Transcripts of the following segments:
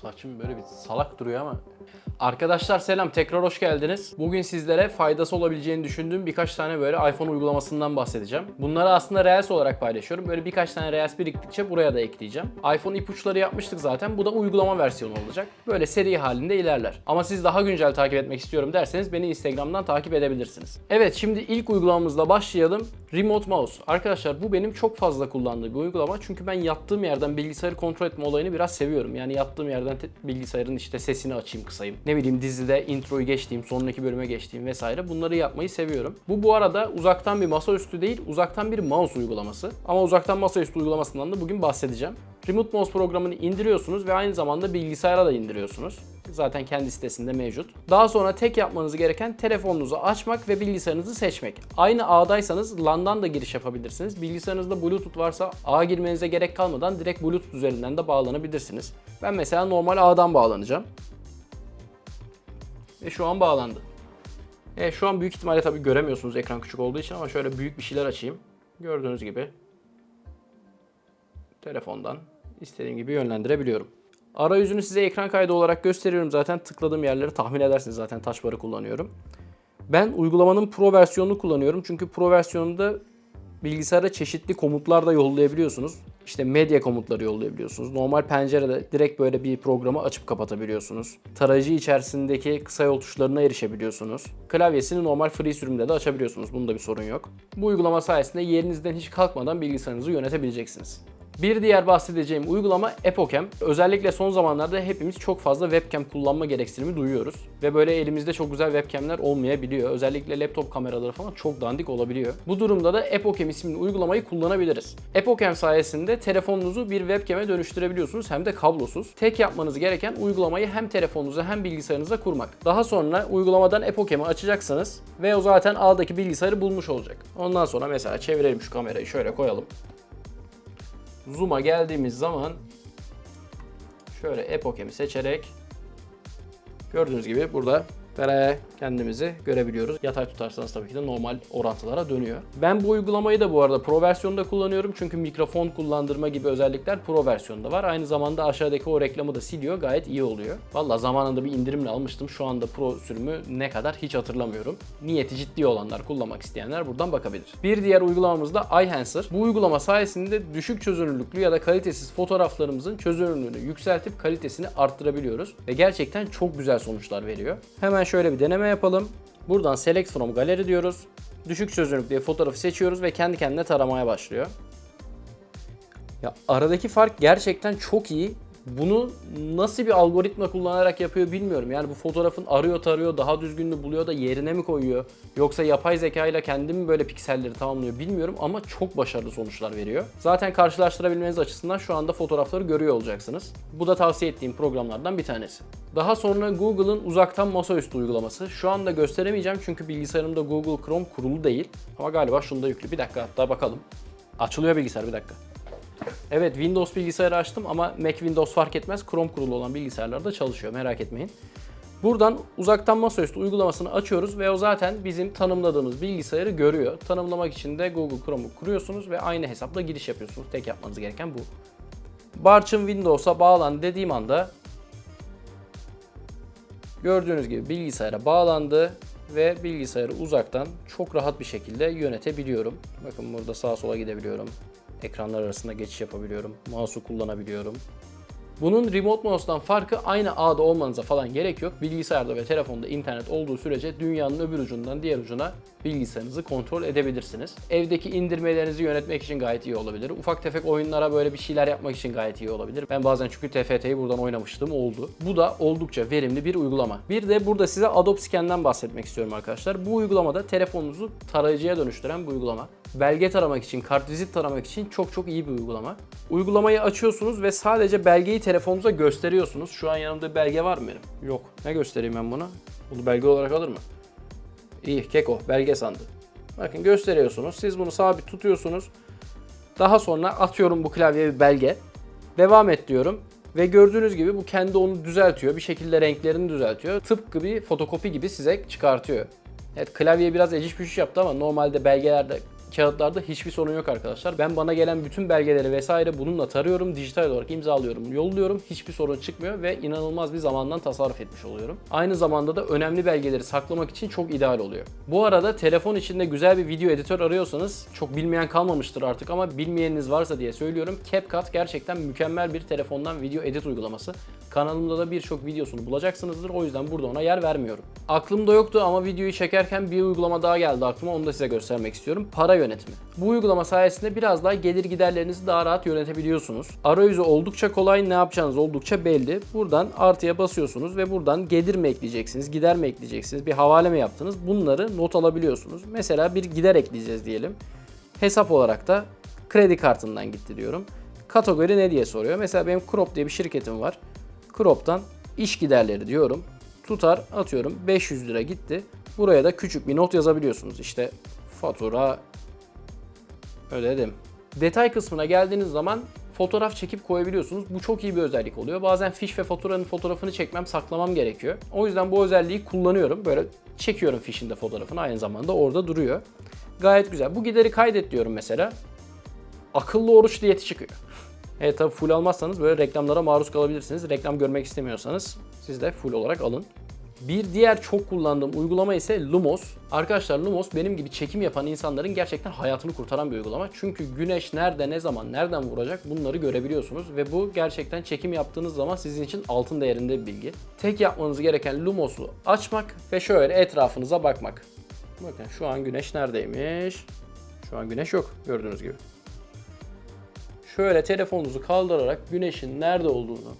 Saçım böyle bir salak duruyor ama. Arkadaşlar selam, tekrar hoş geldiniz. Bugün sizlere faydası olabileceğini düşündüğüm birkaç tane böyle iPhone uygulamasından bahsedeceğim. Bunları aslında Reels olarak paylaşıyorum. Böyle birkaç tane Reels biriktikçe buraya da ekleyeceğim. iPhone ipuçları yapmıştık zaten. Bu da uygulama versiyonu olacak. Böyle seri halinde ilerler. Ama siz daha güncel takip etmek istiyorum derseniz beni Instagram'dan takip edebilirsiniz. Evet şimdi ilk uygulamamızla başlayalım. Remote Mouse. Arkadaşlar bu benim çok fazla kullandığım bir uygulama. Çünkü ben yattığım yerden bilgisayarı kontrol etme olayını biraz seviyorum. Yani yattığım yerden bilgisayarın işte sesini açayım kısayım. Ne bileyim dizide introyu geçtiğim, sonraki bölüme geçtiğim vesaire bunları yapmayı seviyorum. Bu bu arada uzaktan bir masaüstü değil, uzaktan bir mouse uygulaması. Ama uzaktan masaüstü uygulamasından da bugün bahsedeceğim. Remote Mouse programını indiriyorsunuz ve aynı zamanda bilgisayara da indiriyorsunuz. Zaten kendi sitesinde mevcut. Daha sonra tek yapmanız gereken telefonunuzu açmak ve bilgisayarınızı seçmek. Aynı ağdaysanız LAN'dan da giriş yapabilirsiniz. Bilgisayarınızda Bluetooth varsa ağa girmenize gerek kalmadan direkt Bluetooth üzerinden de bağlanabilirsiniz. Ben mesela normal ağdan bağlanacağım. Ve şu an bağlandı. E, şu an büyük ihtimalle tabii göremiyorsunuz ekran küçük olduğu için ama şöyle büyük bir şeyler açayım. Gördüğünüz gibi telefondan istediğim gibi yönlendirebiliyorum. Arayüzünü size ekran kaydı olarak gösteriyorum zaten. Tıkladığım yerleri tahmin edersiniz zaten taş barı kullanıyorum. Ben uygulamanın Pro versiyonunu kullanıyorum. Çünkü Pro versiyonunda bilgisayara çeşitli komutlar da yollayabiliyorsunuz. İşte medya komutları yollayabiliyorsunuz. Normal pencerede direkt böyle bir programı açıp kapatabiliyorsunuz. Tarayıcı içerisindeki kısa yol tuşlarına erişebiliyorsunuz. Klavyesini normal free sürümde de açabiliyorsunuz. Bunda bir sorun yok. Bu uygulama sayesinde yerinizden hiç kalkmadan bilgisayarınızı yönetebileceksiniz. Bir diğer bahsedeceğim uygulama Epocam. Özellikle son zamanlarda hepimiz çok fazla webcam kullanma gereksinimi duyuyoruz. Ve böyle elimizde çok güzel webcamler olmayabiliyor. Özellikle laptop kameraları falan çok dandik olabiliyor. Bu durumda da Epocam isimli uygulamayı kullanabiliriz. Epocam sayesinde telefonunuzu bir webcam'e dönüştürebiliyorsunuz hem de kablosuz. Tek yapmanız gereken uygulamayı hem telefonunuza hem bilgisayarınıza kurmak. Daha sonra uygulamadan Epocam'ı açacaksınız ve o zaten ağdaki bilgisayarı bulmuş olacak. Ondan sonra mesela çevirelim şu kamerayı şöyle koyalım. Zoom'a geldiğimiz zaman şöyle Epocam'i seçerek gördüğünüz gibi burada tere kendimizi görebiliyoruz. Yatay tutarsanız tabii ki de normal orantılara dönüyor. Ben bu uygulamayı da bu arada Pro versiyonda kullanıyorum. Çünkü mikrofon kullandırma gibi özellikler Pro versiyonda var. Aynı zamanda aşağıdaki o reklamı da siliyor. Gayet iyi oluyor. Valla zamanında bir indirimle almıştım. Şu anda Pro sürümü ne kadar hiç hatırlamıyorum. Niyeti ciddi olanlar, kullanmak isteyenler buradan bakabilir. Bir diğer uygulamamız da iHancer. Bu uygulama sayesinde düşük çözünürlüklü ya da kalitesiz fotoğraflarımızın çözünürlüğünü yükseltip kalitesini arttırabiliyoruz. Ve gerçekten çok güzel sonuçlar veriyor. Hemen şöyle bir deneme yapalım. Buradan Select from Gallery diyoruz. Düşük çözünürlük diye fotoğrafı seçiyoruz ve kendi kendine taramaya başlıyor. Ya aradaki fark gerçekten çok iyi. Bunu nasıl bir algoritma kullanarak yapıyor bilmiyorum. Yani bu fotoğrafın arıyor tarıyor, daha düzgününü buluyor da yerine mi koyuyor? Yoksa yapay zeka ile kendi mi böyle pikselleri tamamlıyor bilmiyorum ama çok başarılı sonuçlar veriyor. Zaten karşılaştırabilmeniz açısından şu anda fotoğrafları görüyor olacaksınız. Bu da tavsiye ettiğim programlardan bir tanesi. Daha sonra Google'ın uzaktan masaüstü uygulaması. Şu anda gösteremeyeceğim çünkü bilgisayarımda Google Chrome kurulu değil. Ama galiba şunda yüklü. Bir dakika hatta bakalım. Açılıyor bilgisayar bir dakika. Evet Windows bilgisayarı açtım ama Mac Windows fark etmez. Chrome kurulu olan bilgisayarlarda çalışıyor merak etmeyin. Buradan uzaktan masaüstü uygulamasını açıyoruz ve o zaten bizim tanımladığımız bilgisayarı görüyor. Tanımlamak için de Google Chrome'u kuruyorsunuz ve aynı hesapla giriş yapıyorsunuz. Tek yapmanız gereken bu. Barçın Windows'a bağlan dediğim anda gördüğünüz gibi bilgisayara bağlandı ve bilgisayarı uzaktan çok rahat bir şekilde yönetebiliyorum. Bakın burada sağa sola gidebiliyorum. Ekranlar arasında geçiş yapabiliyorum. Mouse'u kullanabiliyorum. Bunun remote mouse'dan farkı aynı ağda olmanıza falan gerek yok. Bilgisayarda ve telefonda internet olduğu sürece dünyanın öbür ucundan diğer ucuna bilgisayarınızı kontrol edebilirsiniz. Evdeki indirmelerinizi yönetmek için gayet iyi olabilir. Ufak tefek oyunlara böyle bir şeyler yapmak için gayet iyi olabilir. Ben bazen çünkü TFT'yi buradan oynamıştım oldu. Bu da oldukça verimli bir uygulama. Bir de burada size Adobe Scan'den bahsetmek istiyorum arkadaşlar. Bu uygulamada telefonunuzu tarayıcıya dönüştüren bu uygulama. Belge taramak için, kartvizit taramak için çok çok iyi bir uygulama. Uygulamayı açıyorsunuz ve sadece belgeyi telefonunuza gösteriyorsunuz. Şu an yanımda bir belge var mı benim? Yok. Ne göstereyim ben buna? Bunu belge olarak alır mı? İyi, keko, belge sandı. Bakın gösteriyorsunuz. Siz bunu sabit tutuyorsunuz. Daha sonra atıyorum bu klavyeye bir belge. Devam et diyorum. Ve gördüğünüz gibi bu kendi onu düzeltiyor. Bir şekilde renklerini düzeltiyor. Tıpkı bir fotokopi gibi size çıkartıyor. Evet klavye biraz eciş bücüş yaptı ama normalde belgelerde kağıtlarda hiçbir sorun yok arkadaşlar. Ben bana gelen bütün belgeleri vesaire bununla tarıyorum. Dijital olarak imzalıyorum, yolluyorum. Hiçbir sorun çıkmıyor ve inanılmaz bir zamandan tasarruf etmiş oluyorum. Aynı zamanda da önemli belgeleri saklamak için çok ideal oluyor. Bu arada telefon içinde güzel bir video editör arıyorsanız çok bilmeyen kalmamıştır artık ama bilmeyeniniz varsa diye söylüyorum. CapCut gerçekten mükemmel bir telefondan video edit uygulaması. Kanalımda da birçok videosunu bulacaksınızdır. O yüzden burada ona yer vermiyorum. Aklımda yoktu ama videoyu çekerken bir uygulama daha geldi aklıma. Onu da size göstermek istiyorum. Para yönetimi. Bu uygulama sayesinde biraz daha gelir giderlerinizi daha rahat yönetebiliyorsunuz. Arayüzü oldukça kolay, ne yapacağınız oldukça belli. Buradan artıya basıyorsunuz ve buradan gelir mi ekleyeceksiniz, gider mi ekleyeceksiniz, bir havale mi yaptınız? Bunları not alabiliyorsunuz. Mesela bir gider ekleyeceğiz diyelim. Hesap olarak da kredi kartından gitti diyorum. Kategori ne diye soruyor. Mesela benim Crop diye bir şirketim var. Crop'tan iş giderleri diyorum. Tutar atıyorum 500 lira gitti. Buraya da küçük bir not yazabiliyorsunuz. İşte fatura ödedim. Detay kısmına geldiğiniz zaman fotoğraf çekip koyabiliyorsunuz. Bu çok iyi bir özellik oluyor. Bazen fiş ve faturanın fotoğrafını çekmem, saklamam gerekiyor. O yüzden bu özelliği kullanıyorum. Böyle çekiyorum fişin de fotoğrafını aynı zamanda orada duruyor. Gayet güzel. Bu gideri kaydet diyorum mesela. Akıllı oruç diyeti çıkıyor. Evet tabi full almazsanız böyle reklamlara maruz kalabilirsiniz. Reklam görmek istemiyorsanız siz de full olarak alın. Bir diğer çok kullandığım uygulama ise Lumos. Arkadaşlar Lumos benim gibi çekim yapan insanların gerçekten hayatını kurtaran bir uygulama. Çünkü güneş nerede, ne zaman, nereden vuracak bunları görebiliyorsunuz. Ve bu gerçekten çekim yaptığınız zaman sizin için altın değerinde bir bilgi. Tek yapmanız gereken Lumos'u açmak ve şöyle etrafınıza bakmak. Bakın şu an güneş neredeymiş? Şu an güneş yok gördüğünüz gibi şöyle telefonunuzu kaldırarak güneşin nerede olduğunu,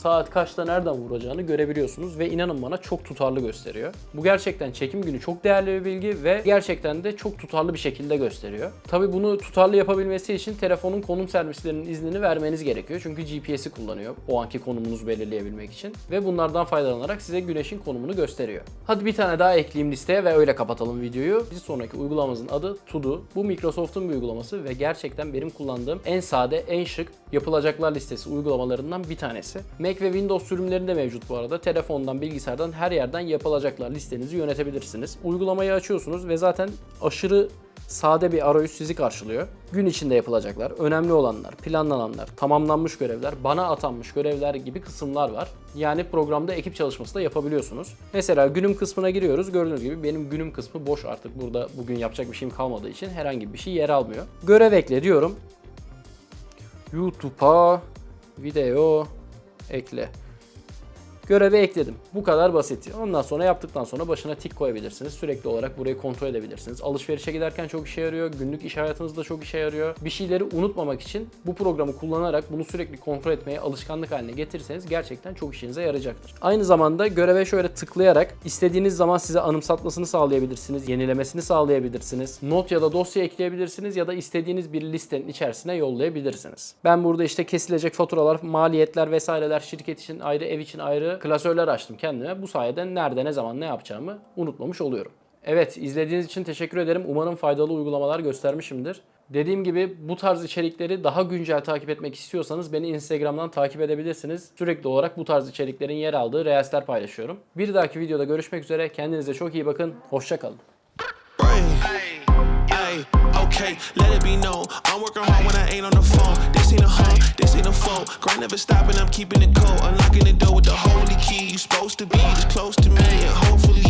saat kaçta nereden vuracağını görebiliyorsunuz ve inanın bana çok tutarlı gösteriyor. Bu gerçekten çekim günü çok değerli bir bilgi ve gerçekten de çok tutarlı bir şekilde gösteriyor. Tabi bunu tutarlı yapabilmesi için telefonun konum servislerinin iznini vermeniz gerekiyor. Çünkü GPS'i kullanıyor o anki konumunuzu belirleyebilmek için ve bunlardan faydalanarak size güneşin konumunu gösteriyor. Hadi bir tane daha ekleyeyim listeye ve öyle kapatalım videoyu. Bir sonraki uygulamamızın adı Todo. Bu Microsoft'un bir uygulaması ve gerçekten benim kullandığım en sade, en şık yapılacaklar listesi uygulamalarından bir tanesi. Mac ve Windows sürümlerinde mevcut bu arada. Telefondan, bilgisayardan her yerden yapılacaklar listenizi yönetebilirsiniz. Uygulamayı açıyorsunuz ve zaten aşırı sade bir arayüz sizi karşılıyor. Gün içinde yapılacaklar, önemli olanlar, planlananlar, tamamlanmış görevler, bana atanmış görevler gibi kısımlar var. Yani programda ekip çalışması da yapabiliyorsunuz. Mesela günüm kısmına giriyoruz. Gördüğünüz gibi benim günüm kısmı boş artık. Burada bugün yapacak bir şeyim kalmadığı için herhangi bir şey yer almıyor. Görev ekle diyorum. YouTube'a video ekle. Görevi ekledim. Bu kadar basit. Ondan sonra yaptıktan sonra başına tik koyabilirsiniz. Sürekli olarak burayı kontrol edebilirsiniz. Alışverişe giderken çok işe yarıyor. Günlük iş hayatınızda çok işe yarıyor. Bir şeyleri unutmamak için bu programı kullanarak bunu sürekli kontrol etmeye alışkanlık haline getirirseniz gerçekten çok işinize yarayacaktır. Aynı zamanda göreve şöyle tıklayarak istediğiniz zaman size anımsatmasını sağlayabilirsiniz. Yenilemesini sağlayabilirsiniz. Not ya da dosya ekleyebilirsiniz ya da istediğiniz bir listenin içerisine yollayabilirsiniz. Ben burada işte kesilecek faturalar, maliyetler vesaireler şirket için ayrı, ev için ayrı klasörler açtım kendime. Bu sayede nerede, ne zaman, ne yapacağımı unutmamış oluyorum. Evet, izlediğiniz için teşekkür ederim. Umarım faydalı uygulamalar göstermişimdir. Dediğim gibi bu tarz içerikleri daha güncel takip etmek istiyorsanız beni Instagram'dan takip edebilirsiniz. Sürekli olarak bu tarz içeriklerin yer aldığı reelsler paylaşıyorum. Bir dahaki videoda görüşmek üzere. Kendinize çok iyi bakın. Hoşçakalın. Let it be known. I'm working hard when I ain't on the phone. This ain't a home, this ain't a phone. Grind never stopping, I'm keeping it cold. Unlocking the door with the holy key. You supposed to be this close to me, and hopefully